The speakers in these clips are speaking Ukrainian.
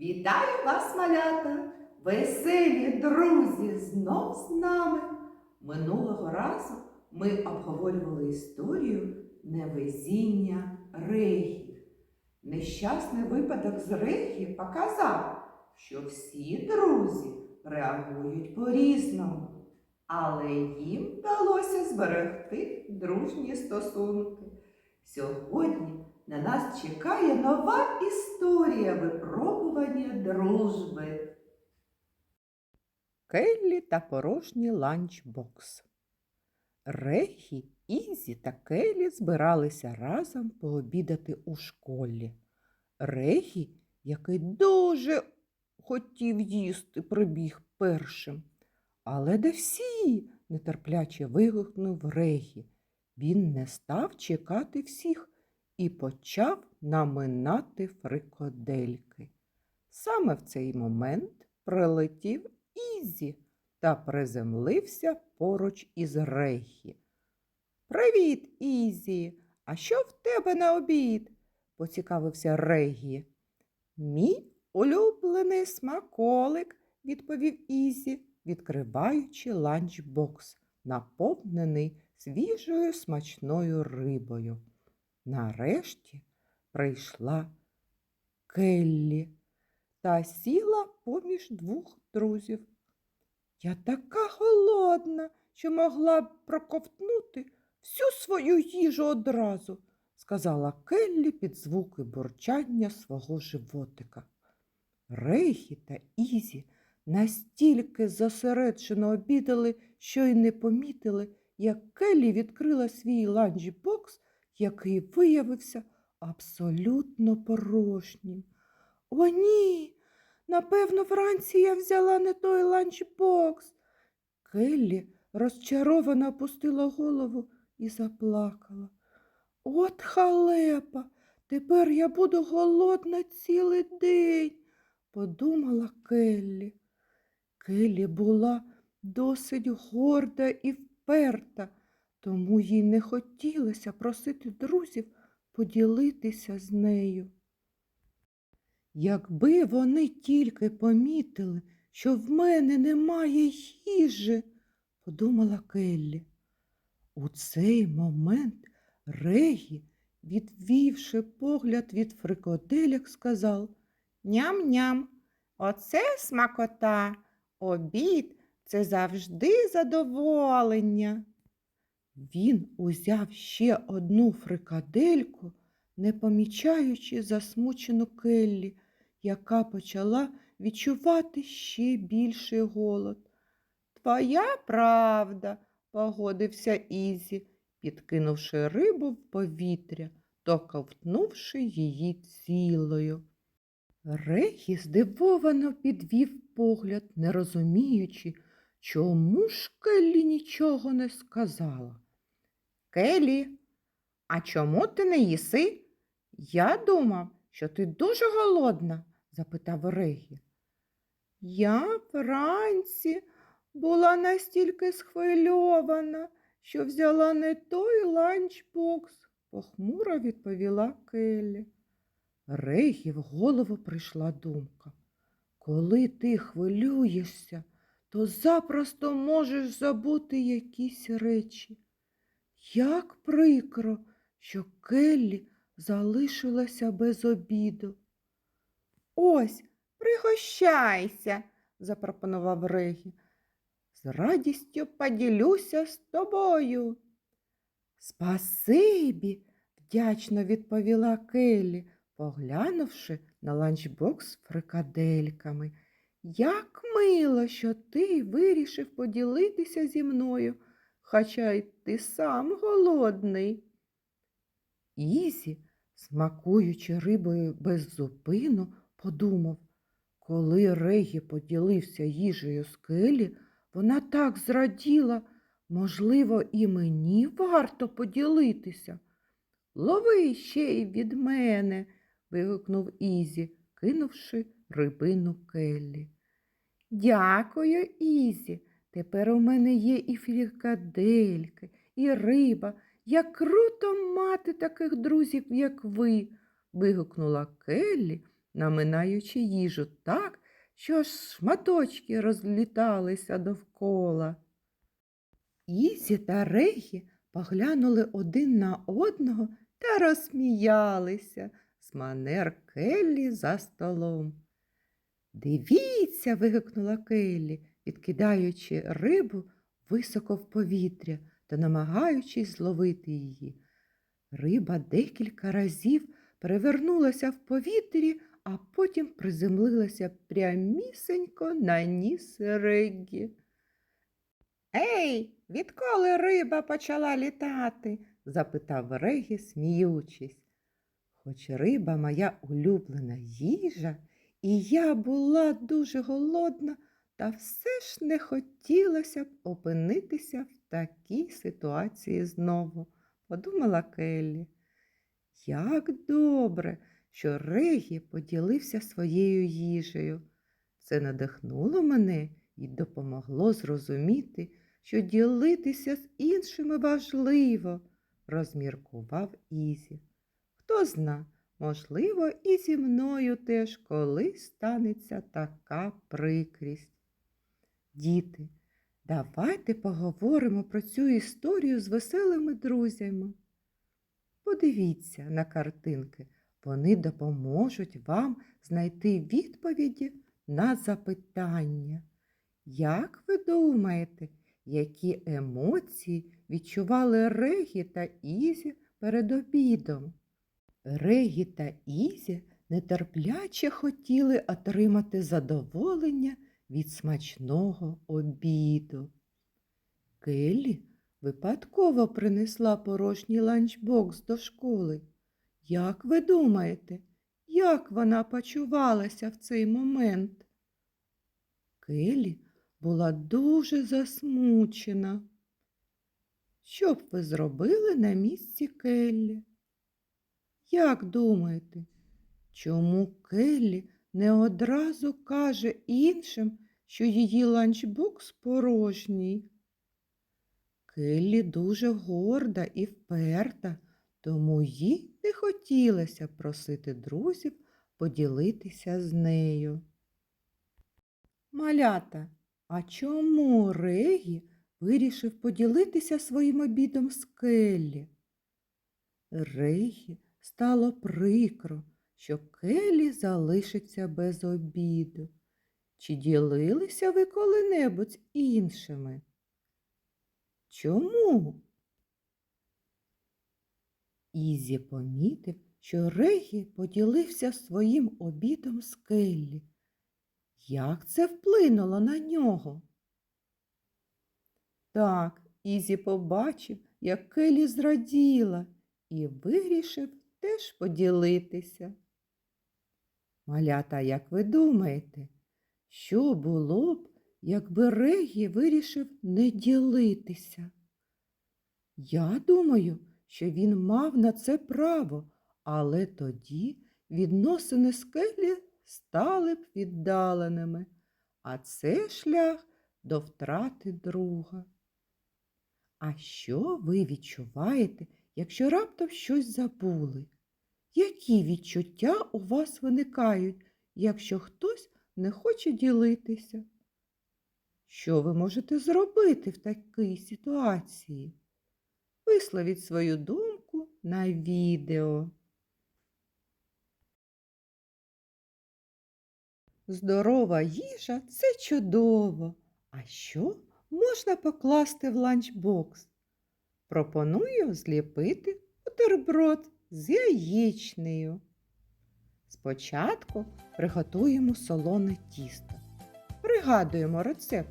Вітаю вас, малята! Веселі друзі знов з нами. Минулого разу ми обговорювали історію невезіння Регі. Нещасний випадок з Регі показав, що всі друзі реагують по-різному, але їм вдалося зберегти дружні стосунки. Сьогодні на нас чекає нова історія випробування дружби. Келлі та порожній ланчбокс. Регі, Ізі та Келлі збиралися разом пообідати у школі. Регі, який дуже хотів їсти, прибіг першим. Але де всі? нетерпляче вигукнув Регі. Він не став чекати всіх і почав наминати фрикодельки. Саме в цей момент прилетів Ізі та приземлився поруч із Регі. Привіт, Ізі! А що в тебе на обід? поцікавився Регі. Мій улюблений смаколик, відповів Ізі, відкриваючи ланчбокс, наповнений свіжою смачною рибою. Нарешті прийшла Келлі та сіла поміж двох друзів. Я така голодна, що могла б проковтнути всю свою їжу одразу, сказала Келлі під звуки бурчання свого животика. Рейхі та Ізі настільки зосереджено обідали, що й не помітили, як Келлі відкрила свій ланчбокс, який виявився абсолютно порожнім. О, ні! Напевно, вранці я взяла не той ланчбокс. Келлі розчаровано опустила голову і заплакала. От халепа, тепер я буду голодна цілий день, подумала Келлі. Келлі була досить горда і вперта, тому їй не хотілося просити друзів поділитися з нею. Якби вони тільки помітили, що в мене немає їжі, подумала Келлі. У цей момент Регі, відвівши погляд від фрикоделек, сказав Ням-ням, оце смакота, обід це завжди задоволення. Він узяв ще одну фрикадельку, не помічаючи засмучену Келлі, яка почала відчувати ще більший голод. Твоя правда, погодився Ізі, підкинувши рибу в повітря то ковтнувши її цілою. Регі здивовано підвів погляд, не розуміючи, чому ж Келлі нічого не сказала. Келлі, а чому ти не їси? Я думав, що ти дуже голодна, запитав Регі. Я вранці була настільки схвильована, що взяла не той ланчбокс, похмуро відповіла Келлі. Регі в голову прийшла думка. Коли ти хвилюєшся, то запросто можеш забути якісь речі. Як прикро, що Келлі залишилася без обіду. Ось, пригощайся, запропонував Регі. З радістю поділюся з тобою. Спасибі, вдячно відповіла Келлі, поглянувши на ланчбокс з фрикадельками. Як мило, що ти вирішив поділитися зі мною, хоча й ти сам голодний. Ізі, смакуючи рибою без зупину, подумав, коли Регі поділився їжею з Келі, вона так зраділа, можливо, і мені варто поділитися. Лови ще й від мене, вигукнув Ізі, кинувши рибину Келлі. Дякую, Ізі. Тепер у мене є і фрикадельки, і риба. Як круто мати таких друзів, як ви, вигукнула Келлі наминаючи їжу так, що аж шматочки розліталися довкола. Ізі та Регі поглянули один на одного та розсміялися з манер Келлі за столом. Дивіться, вигукнула Келлі, відкидаючи рибу високо в повітря та намагаючись зловити її. Риба декілька разів перевернулася в повітрі, а потім приземлилася прямісенько на ніс Реггі. Ей, відколи риба почала літати? запитав Регі, сміючись. Хоч риба моя улюблена їжа, і я була дуже голодна, та все ж не хотілося б опинитися в такій ситуації знову, подумала Келлі. Як добре, що Регі поділився своєю їжею. Це надихнуло мене і допомогло зрозуміти, що ділитися з іншими важливо, розміркував Ізі. Хто зна, можливо, і зі мною теж колись станеться така прикрість. Діти, давайте поговоримо про цю історію з веселими друзями. Подивіться на картинки, вони допоможуть вам знайти відповіді на запитання. Як ви думаєте, які емоції відчували Регі та Ізі перед обідом? Регі та Ізі нетерпляче хотіли отримати задоволення від смачного обіду. Келлі випадково принесла порожній ланчбокс до школи. Як ви думаєте, як вона почувалася в цей момент? Келлі була дуже засмучена. Що б ви зробили на місці Келлі? Як думаєте, чому Келлі не одразу каже іншим, що її ланчбокс порожній? Келлі дуже горда і вперта, тому їй не хотілося просити друзів поділитися з нею. Малята, а чому Регі вирішив поділитися своїм обідом з Келлі? Регі стало прикро, що Келлі залишиться без обіду. Чи ділилися ви коли-небудь іншими? Чому? Ізі помітив, що Регі поділився своїм обідом з Келлі. Як це вплинуло на нього? Так, Ізі побачив, як Келлі зраділа і вирішив теж поділитися. Малята, як ви думаєте, що було б, якби Регі вирішив не ділитися? Я думаю, що він мав на це право, але тоді відносини з Келлі стали б віддаленими, а це шлях до втрати друга. А що ви відчуваєте, якщо раптом щось забули? Які відчуття у вас виникають, якщо хтось не хоче ділитися? Що ви можете зробити в такій ситуації? Висловіть свою думку на відео. Здорова їжа це чудово. А що можна покласти в ланчбокс? Пропоную зліпити бутерброд з яєчнею. Спочатку приготуємо солоне тісто. Пригадуємо рецепт.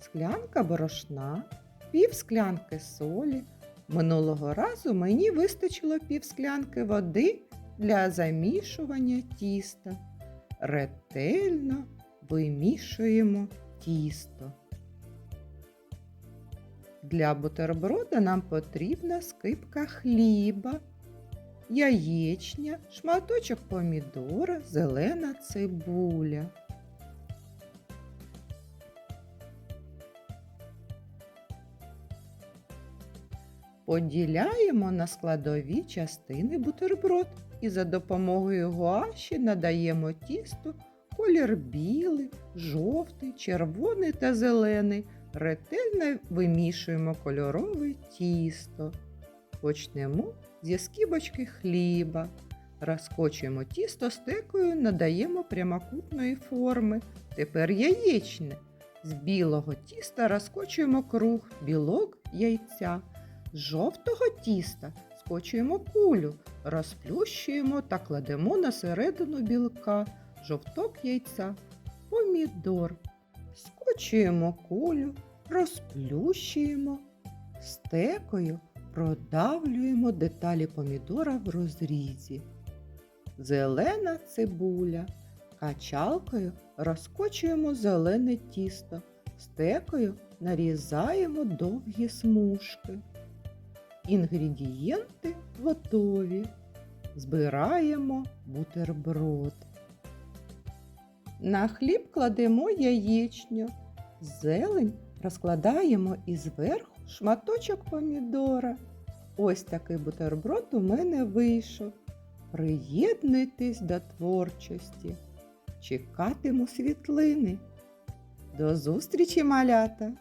Склянка борошна, пів склянки солі. Минулого разу мені вистачило пів склянки води для замішування тіста. Ретельно вимішуємо тісто. Для бутерброда нам потрібна скипка хліба, яєчня, шматочок помідора, зелена цибуля. Поділяємо на складові частини бутерброд. і за допомогою гуаші надаємо тісту колір білий, жовтий, червоний та зелений. Ретельно вимішуємо кольорове тісто. Почнемо зі скибочки хліба. Розкочуємо тісто стекою, надаємо прямокутної форми. Тепер яєчне. З білого тіста розкочуємо круг, білок яйця. З жовтого тіста скочуємо кулю, розплющуємо та кладемо на середину білка, жовток яйця, помідор. Скочуємо кулю, розплющуємо, стекою продавлюємо деталі помідора в розрізі. Зелена цибуля. Качалкою розкочуємо зелене тісто, стекою нарізаємо довгі смужки. Інгредієнти готові. Збираємо бутерброд. На хліб кладемо яєчню. Зелень розкладаємо і зверху шматочок помідора. Ось такий бутерброд у мене вийшов. Приєднуйтесь до творчості. Чекатиму світлини. До зустрічі, малята!